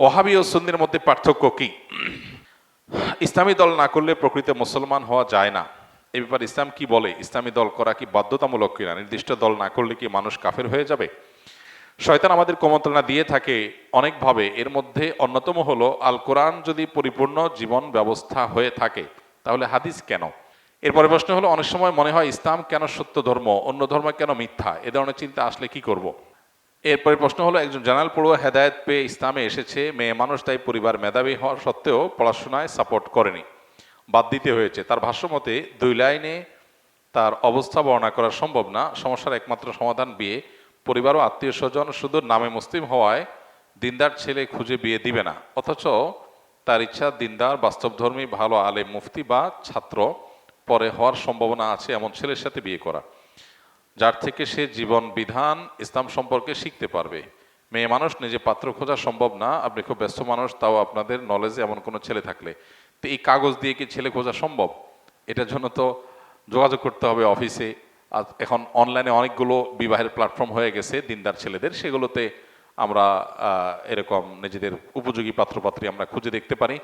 ওহাবি ও সুন্নির মধ্যে পার্থক্য কি? ইসলামী দল না করলে প্রকৃত মুসলমান হওয়া যায় না। এ ব্যাপারে ইসলাম কি বলে? ইসলামী দল করা কি বাধ্যতামূলক কিনা? নির্দিষ্ট দল না করলে কি মানুষ কাফের হয়ে যাবে? শয়তান আমাদের কুমন্ত্রণা দিয়ে থাকে অনেকভাবে। এর মধ্যে অন্যতম হলো, আল কোরআন যদি পরিপূর্ণ জীবন ব্যবস্থা হয়ে থাকে, তাহলে হাদিস কেন? এরপরে প্রশ্ন হলো, অনেক সময় মনে হয় ইসলাম কেন সত্য ধর্ম, অন্য ধর্ম কেন মিথ্যা? এ ধরনের চিন্তা আসলে কি করব। এরপরে প্রশ্ন হলো, একজন জানাল পড়ুয়া হেদায়ত পেয়ে ইসলামে এসেছে, মেয়ে মানুষ, তাই পরিবার মেধাবী হওয়ার সত্ত্বেও পড়াশোনায় সাপোর্ট করেনি। বাদ দিতে হয়েছে, তার ভাষ্যমতে দুই লাইনে তার অবস্থা বর্ণনা করা সম্ভব না। সমস্যার একমাত্র সমাধান বিয়ে। পরিবার ও আত্মীয় স্বজন শুধু নামে মুসলিম হওয়ায় দিনদার ছেলে খুঁজে বিয়ে দিবে না। অথচ তার ইচ্ছা দিনদার, বাস্তবধর্মী, ভালো আলে মুফতি বা ছাত্র পরে হওয়ার সম্ভাবনা আছে এমন ছেলের সাথে বিয়ে করা। যার থেকে সে জীবন বিধান ইসলাম সম্পর্কে শিখতে পারবে। মেয়ে মানুষ, নিজে পাত্র খোঁজা সম্ভব না। আপনি খুব ব্যস্ত মানুষ, তাও আপনাদের নলেজে এমন কোনো ছেলে থাকলে। তো এই কাগজ দিয়ে কি ছেলে খোঁজা সম্ভব? এটার জন্য তো যোগাযোগ করতে হবে অফিসে। আর এখন অনলাইনে অনেকগুলো বিবাহের প্ল্যাটফর্ম হয়ে গেছে দিনদার ছেলেদের। সেগুলোতে আমরা এরকম নিজেদের উপযোগী পাত্রপাত্রী আমরা খুঁজে দেখতে পারি।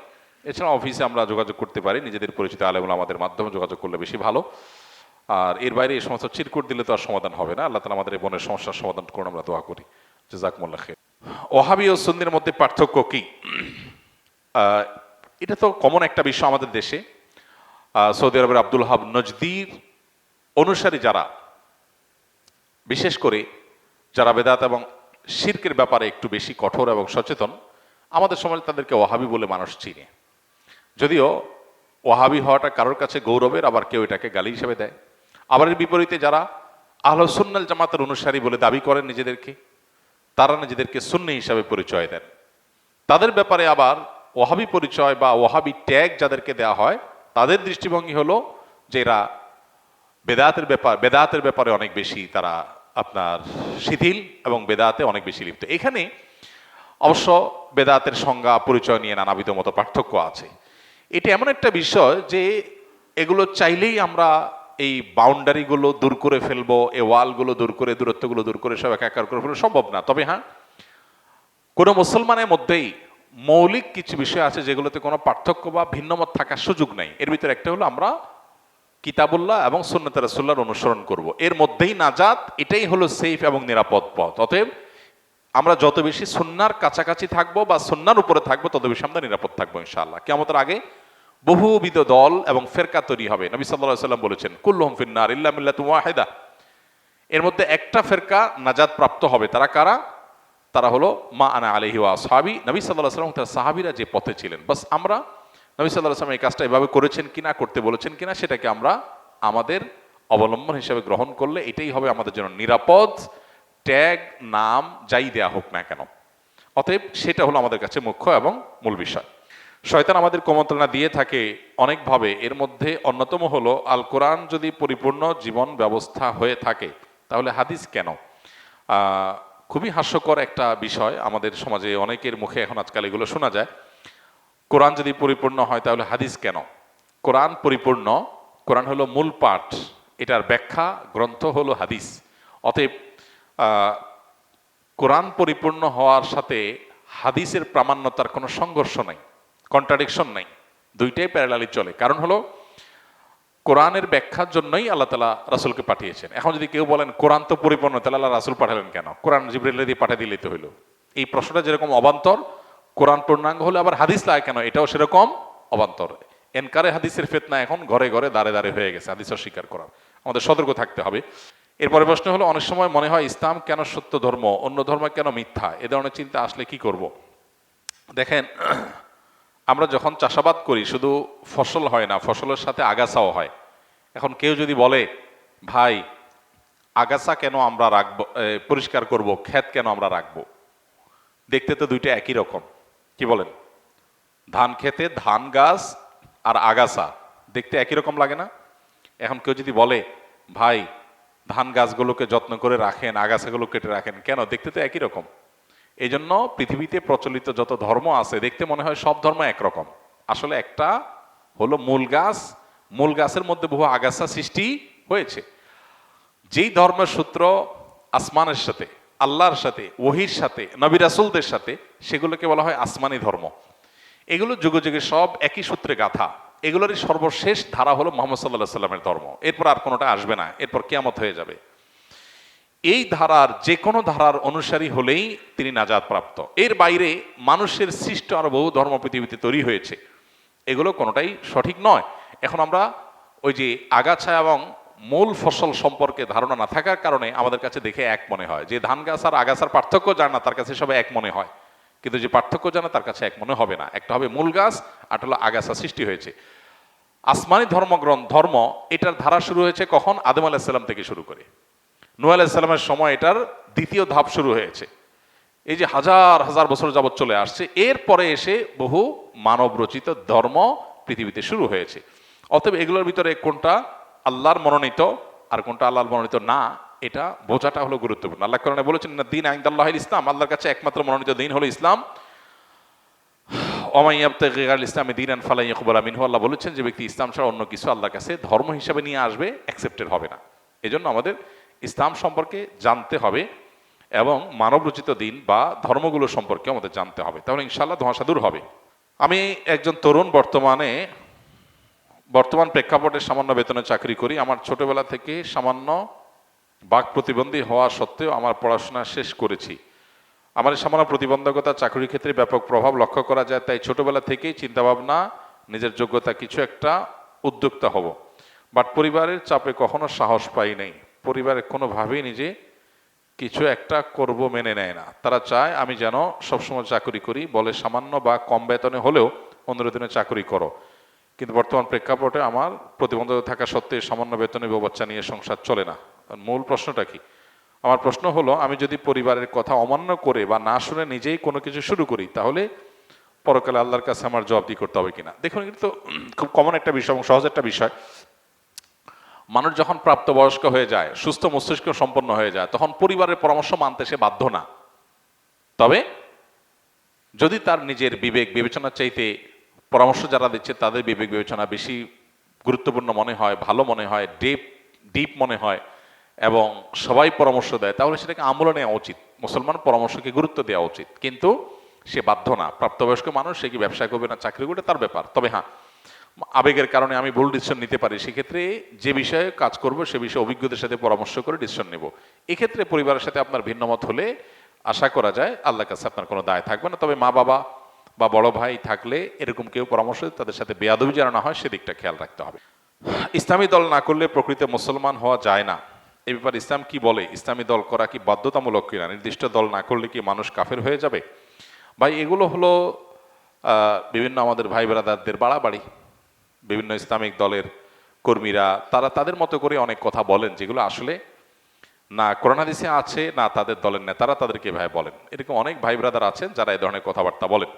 এছাড়া অফিসে আমরা যোগাযোগ করতে পারি। নিজেদের পরিচিত আলেমুল আমাদের মাধ্যমে যোগাযোগ করলে বেশি ভালো। আর এর বাইরে এই সমস্ত চিরকুট দিলে তো আর সমাধান হবে না। আল্লাহ তালা আমাদের এই বোনের সমস্যার সমাধান করুন, আমরা দোয়া করি। জাজাকমুল্লাহ খের ওহাবি ও সুন্নির মধ্যে পার্থক্য কি? এটা তো কমন একটা বিষয় আমাদের দেশে। সৌদি আরবের আব্দুল হাব নজদির অনুসারী যারা, বিশেষ করে যারা বেদাত এবং শির্কের ব্যাপারে একটু বেশি কঠোর এবং সচেতন, আমাদের সমাজে তাদেরকে ওহাবি বলে মানুষ চিনে। যদিও ওহাবি হওয়াটা কারোর কাছে গৌরবের, আবার কেউ এটাকে গালি হিসেবে দেয়। আবার বিপরীতে যারা আহলসুন্নাল জামাতের অনুসারী বলে দাবি করেন নিজেদেরকে, তারা নিজেদেরকে সুন্নি হিসাবে পরিচয় দেন। তাদের ব্যাপারে আবার ওহাবি পরিচয় বা ওহাবি ট্যাগ যাদেরকে দেওয়া হয়, তাদের দৃষ্টিভঙ্গি হলো যে এরা বেদাতের ব্যাপার, বেদাতের ব্যাপারে অনেক বেশি তারা আপনার শিথিল এবং বেদাতে অনেক বেশি লিপ্ত। এখানে অবশ্য বেদাতের সংজ্ঞা, পরিচয় নিয়ে নানাবিধ মতো পার্থক্য আছে। এটা এমন একটা বিষয় যে এগুলো চাইলেই আমরা এই বাউন্ডারিগুলো দূর করে ফেলব, এই ওয়ালগুলো দূর করে দূরত্বগুলো দূর করে সব একাকার করে ফেলব, সম্ভব না। তবে হ্যাঁ কোনো মুসলমানের মধ্যেই মৌলিক কিছু বিষয় আছে যেগুলোতে কোনো পার্থক্য বা ভিন্নমত থাকার সুযোগ নেই। এর ভিতরে একটা হলো আমরা কিতাবুল্লাহ এবং সুন্নত রাসুল্লাহর অনুসরণ করব। এর মধ্যেই নাজাত, এটাই হলো সেফ এবং নিরাপদ পথ। অতএব আমরা যত বেশি সুন্নার কাছাকাছি থাকব বা সুন্নার উপরে থাকব, তত বেশি আমরা নিরাপদ থাকব ইনশাআল্লাহ। কেমতের আগে বহুবিধ দল এবং ফেরকা তৈরি হবে। নবী সাল্লাহ সাল্লাম বলেছেন, কুল্লুহম ফিন্নার ইল্লা মিল্লাতু ওয়াহিদা। এর মধ্যে একটা ফেরকা নাজাদ প্রাপ্ত হবে। তারা কারা? তারা হলো, মা আনা আলহি ওয়া সাহাবি নবী সাল্লাহ সাল্লাম তার সাহাবিরা যে পথে ছিলেন। বাস আমরা, নবী সাল্লাহ সাল্লাম এই কাজটা এভাবে করেছেন কিনা, করতে বলেছেন কিনা, সেটাকে আমরা আমাদের অবলম্বন হিসেবে গ্রহণ করলে এটাই হবে আমাদের জন্য নিরাপদ। ট্যাগ, নাম, যাই দেয়া হোক না কেন। অতএব সেটা হলো আমাদের কাছে মুখ্য এবং মূল বিষয়। শয়তান আমাদের কুমন্ত্রণা দিয়ে থাকে অনেকভাবে। এর মধ্যে অন্যতম হলো, আল কোরআন যদি পরিপূর্ণ জীবন ব্যবস্থা হয়ে থাকে, তাহলে হাদিস কেন? খুবই হাস্যকর একটা বিষয় আমাদের সমাজে অনেকের মুখে এখন আজকাল এগুলো শোনা যায়। কোরআন যদি পরিপূর্ণ হয়, তাহলে হাদিস কেন? কোরআন পরিপূর্ণ, কোরআন হলো মূল পাঠ, এটার ব্যাখ্যা গ্রন্থ হলো হাদিস। অতএব কোরআন পরিপূর্ণ হওয়ার সাথে হাদিসের প্রামাণ্যতার কোনো সংঘর্ষ নাই। কন্ট্রাডিকশন নাই। দুইটাই প্যারালালি চলে। কারণ হলো, কোরআনের ব্যাখ্যার জন্যই আল্লাহ তালা রাসুলকে পাঠিয়েছেন। এখন যদি কেউ বলেন, কোরআন তো পরিপূর্ণ তাহলে আল্লাহ রাসুল পাঠালেন কেন? কোরআন জিবরিল্লা দিয়ে পাঠিয়ে দিলেই তো হইল। এই প্রশ্নটা যেরকম অবান্তর, কোরআন পূর্ণাঙ্গ হলে আবার হাদিস লাগে কেন? এটাও সেরকম অবান্তর। এনকারে হাদিসের ফেতনা এখন ঘরে ঘরে দাঁড়ে দাঁড়ে হয়ে গেছে, হাদিস অস্বীকার করার আমাদের সতর্ক থাকতে হবে। এরপরে প্রশ্ন হলো, অনেক সময় মনে হয় ইসলাম কেন সত্য ধর্ম, অন্য ধর্ম কেন মিথ্যা? এ ধরনের চিন্তা আসলে কি করব? দেখেন আমরা যখন চাষাবাদ করি, শুধু ফসল হয় না, ফসলের সাথে আগাছাও হয়। এখন কেউ যদি বলে, ভাই, আগাছা কেন আমরা রাখব পরিষ্কার করব, ক্ষেত কেন আমরা রাখব? দেখতে তো দুইটা একই রকম। কি বলেন? ধান খেতে ধান গাছ আর আগাছা, দেখতে একই রকম লাগে না? এখন কেউ যদি বলে, ভাই, ধান গাছগুলোকে যত্ন করে রাখেন, আগাছাগুলো কেটে রাখেন, কেন? দেখতে তো একই রকম। এই জন্য পৃথিবীতে প্রচলিত যত ধর্ম আছে, দেখতে মনে হয় সব ধর্ম একরকম। আসলে একটা হলো মূল গাছ, মূল গাছের মধ্যে বহু আগাছা সৃষ্টি হয়েছে। যেই ধর্মের সূত্র আসমানের সাথে, আল্লাহর সাথে, ওহির সাথে, নবী রাসুলদের সাথে, সেগুলোকে বলা হয় আসমানি ধর্ম। এগুলো যুগে যুগে সব একই সূত্রে গাথা। এগুলোরই সর্বশেষ ধারা হলো মোহাম্মদ সাল্লাহ সাল্লামের ধর্ম। এরপর আর কোনোটা আসবে না। এরপর কেয়ামত হয়ে যাবে। এই ধারার যে কোনো ধারার অনুসারী হলেই তিনি নাজাদ প্রাপ্ত এর বাইরে মানুষের সৃষ্ট আরও বহু ধর্ম পৃথিবীতে তৈরি হয়েছে। এগুলো কোনোটাই সঠিক নয়। এখন আমরা ওই যে আগাছা এবং মূল ফসল সম্পর্কে ধারণা না থাকার কারণে আমাদের কাছে দেখে এক মনে হয়। যে ধান গাছ আর আগাছার পার্থক্য জানে না, তার কাছে সব এক মনে হয়। কিন্তু যে পার্থক্য জানে, তার কাছে এক মনে হবে না। একটা হবে মূল গাছ আর হলো আগাছা সৃষ্টি হয়েছে। আসমানি ধর্মগ্রন্থ, ধর্ম, এটার ধারা শুরু হয়েছে কখন? আদম আলাহিসাল্লাম থেকে শুরু করে। নূহ আলাইসাল্লামের সময় এটার দ্বিতীয় ধাপ শুরু হয়েছে। এই যে হাজার হাজার বছর যাবৎ চলে আসছে, এরপরে এসে বহু মানব রচিত ধর্ম পৃথিবীতে শুরু হয়েছে। অতএব এগুলোর ভিতরে কোনটা আল্লাহর মনোনীত আর কোনটা আল্লাহর মনোনীত না, এটা বোঝাটা হলো গুরুত্বপূর্ণ। আল্লাহ কারণে বলেছেন না দিন আইন্দাল্লাহ ইসলাম আল্লাহর কাছে একমাত্র মনোনীত দিন হলো ইসলাম। অমাইয়াবতাল ইসলামে দিন আন ফালাই ইকবুল আমিন আল্লাহ বলেছেন যে ব্যক্তি ইসলাম ছাড়া অন্য কিছু আল্লাহর কাছে ধর্ম হিসাবে নিয়ে আসবে অ্যাকসেপ্টেড হবে না। এজন্য আমাদের ইসলাম সম্পর্কে জানতে হবে এবং মানব রচিত দিন বা ধর্মগুলো সম্পর্কে আমাদের জানতে হবে। তাহলে ইনশাল্লাহ ধোঁয়াশা দূর হবে। আমি একজন তরুণ বর্তমানে, বর্তমান প্রেক্ষাপটে সামান্য বেতনে চাকরি করি। আমার ছোটবেলা থেকে সামান্য বাক প্রতিবন্ধী হওয়া সত্ত্বেও আমার পড়াশোনা শেষ করেছি। আমার সামান্য প্রতিবন্ধকতা চাকরির ক্ষেত্রে ব্যাপক প্রভাব লক্ষ্য করা যায়, তাই ছোটবেলা থেকেই চিন্তাভাবনা, নিজের যোগ্যতা কিছু একটা উদ্যোক্তা হব। বাট পরিবারের চাপে কখনো সাহস পাই নাই। পরিবারে কোনোভাবেই নিজে কিছু একটা করব মেনে নেয় না। তারা চায় আমি যেন সবসময় চাকরি করি, বলে সামান্য বা কম বেতনে হলেও পনেরো দিনে চাকরি করো। কিন্তু বর্তমান প্রেক্ষাপটে আমার প্রতিবন্ধকতা থাকা সত্ত্বে সামান্য বেতনে বাচ্চা নিয়ে সংসার চলে না। মূল প্রশ্নটা কি? আমার প্রশ্ন হলো, আমি যদি পরিবারের কথা অমান্য করে বা না শুনে নিজেই কোনো কিছু শুরু করি, তাহলে পরকালে আল্লাহর কাছে আমার জবাবদি করতে হবে কিনা? দেখুন কিন্তু খুব কমন একটা বিষয় এবং সহজ একটা বিষয়। মানুষ যখন প্রাপ্তবয়স্ক হয়ে যায়, সুস্থ মস্তিষ্ক সম্পন্ন হয়ে যায়, তখন পরিবারের পরামর্শ মানতে সে বাধ্য না। তবে যদি তার নিজের বিবেক বিবেচনা চাইতে পরামর্শ যারা দিচ্ছে, তাদের বিবেক বিবেচনা বেশি গুরুত্বপূর্ণ মনে হয়, ভালো মনে হয় ডিপ ডিপ মনে হয়, এবং সবাই পরামর্শ দেয়, তাহলে সেটাকে আমলে নেওয়া উচিত। মুসলমান পরামর্শকে গুরুত্ব দেওয়া উচিত। কিন্তু সে বাধ্য না। প্রাপ্তবয়স্ক মানুষ, সে কি ব্যবসা করবে না, চাকরি করবে, তার ব্যাপার। তবে হ্যাঁ আবেগের কারণে আমি ভুল ডিসিশন নিতে পারি, সেক্ষেত্রে যে বিষয়ে কাজ করব, সে বিষয়ে অভিজ্ঞদের সাথে পরামর্শ করে ডিসিশন নেব। এক্ষেত্রে পরিবারের সাথে আপনার ভিন্নমত হলে আশা করা যায় আল্লাহর কাছে আপনার কোনো দায় থাকবে না। তবে মা বাবা বা বড় ভাই থাকলে এরকম কেউ পরামর্শ তাদের সাথে বেয়াদবি যেন না হয়, সেদিকটা খেয়াল রাখতে হবে। ইসলামী দল না করলে প্রকৃত মুসলমান হওয়া যায় না। এ ব্যাপারে ইসলাম কি বলে? ইসলামী দল করা কি বাধ্যতামূলক কিনা? নির্দিষ্ট দল না করলে কি মানুষ কাফের হয়ে যাবে? ভাই, এগুলো হলো বিভিন্ন আমাদের ভাই ব্রাদারদের বাড়াবাড়ি। বিভিন্ন ইসলামিক দলের কর্মীরা, তারা তাদের মতো করে অনেক কথা বলেন যেগুলো আসলে না করোনাদিসে আছে, না তাদের দলের নেতারা তাদেরকে ভাই বলেন। এরকম অনেক ভাই ব্রাদার আছেন যারা এ ধরনের কথাবার্তা বলেন।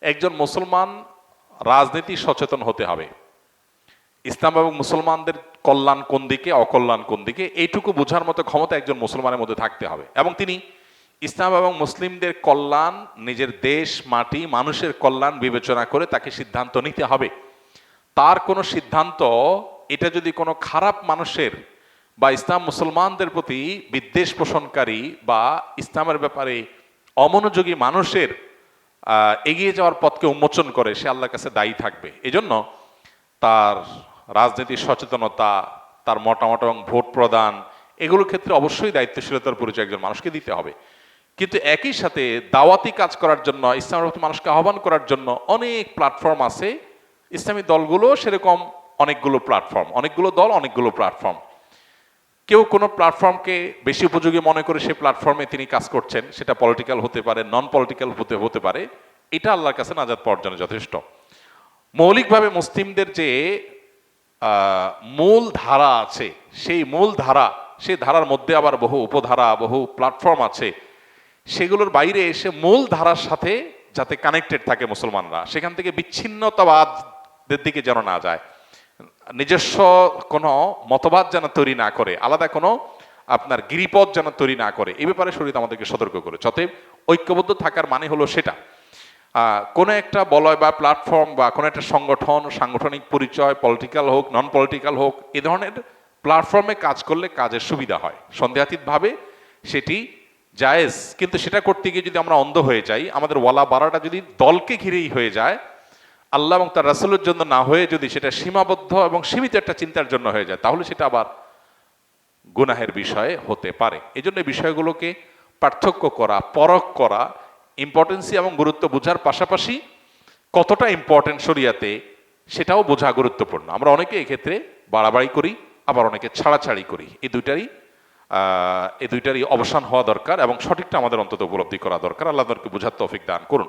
একজন মুসলমান রাজনীতি সচেতন হতে হবে। ইসলাম এবং মুসলমানদের কল্যাণ কোন দিকে, অকল্যাণ কোন দিকে, এইটুকু বোঝার মতো ক্ষমতা একজন মুসলমানের মধ্যে থাকতে হবে। এবং তিনি ইসলাম এবং মুসলিমদের কল্যাণ, নিজের দেশ, মাটি, মানুষের কল্যাণ বিবেচনা করে তাকে সিদ্ধান্ত নিতে হবে। তার কোনো সিদ্ধান্ত, এটা যদি কোনো খারাপ মানুষের বা ইসলাম মুসলমানদের প্রতি বিদ্বেষ পোষণকারী বা ইসলামের ব্যাপারে অমনোযোগী মানুষের এগিয়ে যাওয়ার পথকে উন্মোচন করে, সে আল্লাহর কাছে দায়ী থাকবে। এজন্য তার রাজনীতির সচেতনতা, তার মতামত এবং ভোট প্রদান, এগুলোর ক্ষেত্রে অবশ্যই দায়িত্বশীলতার পরিচয় একজন মানুষকে দিতে হবে। কিন্তু একই সাথে দাওয়াতি কাজ করার জন্য, ইসলামের মানুষকে আহ্বান করার জন্য অনেক প্ল্যাটফর্ম আছে ইসলামী দলগুলো সেরকম অনেকগুলো প্ল্যাটফর্ম অনেকগুলো দল, অনেকগুলো প্ল্যাটফর্ম কেউ কোনো প্ল্যাটফর্মকে বেশি উপযোগী মনে করে সেই প্ল্যাটফর্মে তিনি কাজ করছেন, সেটা পলিটিক্যাল হতে পারে নন পলিটিক্যাল হতে হতে পারে, এটা আল্লাহর কাছে নাজাদ পাওয়ার জন্য যথেষ্ট। মৌলিকভাবে মুসলিমদের যে মূল ধারা আছে, সেই মূল ধারা সেই ধারার মধ্যে আবার বহু উপধারা, বহু প্ল্যাটফর্ম আছে, সেগুলোর বাইরে এসে মূল ধারার সাথে যাতে কানেক্টেড থাকে মুসলমানরা, সেখান থেকে বিচ্ছিন্নতাবাদের দিকে যেন না যায়। নিজস্ব কোনো মতবাদ যেন তৈরি না করে, আলাদা কোনো আপনার গিরিপথ যেন তৈরি না করে, এ ব্যাপারে শরীর আমাদেরকে সতর্ক করে অতএব ঐক্যবদ্ধ থাকার মানে হলো সেটা। কোনো একটা বলয় বা প্ল্যাটফর্ম বা কোনো একটা সংগঠন, সাংগঠনিক পরিচয় পলিটিক্যাল হোক নন পলিটিক্যাল হোক, এ ধরনের প্ল্যাটফর্মে কাজ করলে কাজের সুবিধা হয়। সন্দেহাতীতভাবে সেটি জায়েজ। কিন্তু সেটা করতে গিয়ে যদি আমরা অন্ধ হয়ে যাই, আমাদের ওয়ালা বাড়াটা যদি দলকে ঘিরেই হয়ে যায় আল্লাহ এবং তার রাসূলের জন্য না হয়ে যদি সেটা সীমাবদ্ধ এবং সীমিত একটা চিন্তার জন্য হয়ে যায়, তাহলে সেটা আবার গুনাহের বিষয়ে হতে পারে। এই জন্য বিষয়গুলোকে পার্থক্য করা, পরখ করা ইম্পর্টেন্সি এবং গুরুত্ব বোঝার পাশাপাশি কতটা ইম্পর্টেন্ট শরিয়াতে সেটাও বোঝা গুরুত্বপূর্ণ। আমরা অনেকে এক্ষেত্রে বাড়াবাড়ি করি, আবার অনেকে ছাড়াছাড়ি করি। এই দুইটারই এই দুইটারই অবসান হওয়া দরকার এবং সঠিকটা আমাদের অন্তত উপলব্ধি করা দরকার। আল্লাহকে বোঝার তৌফিক দান করুন।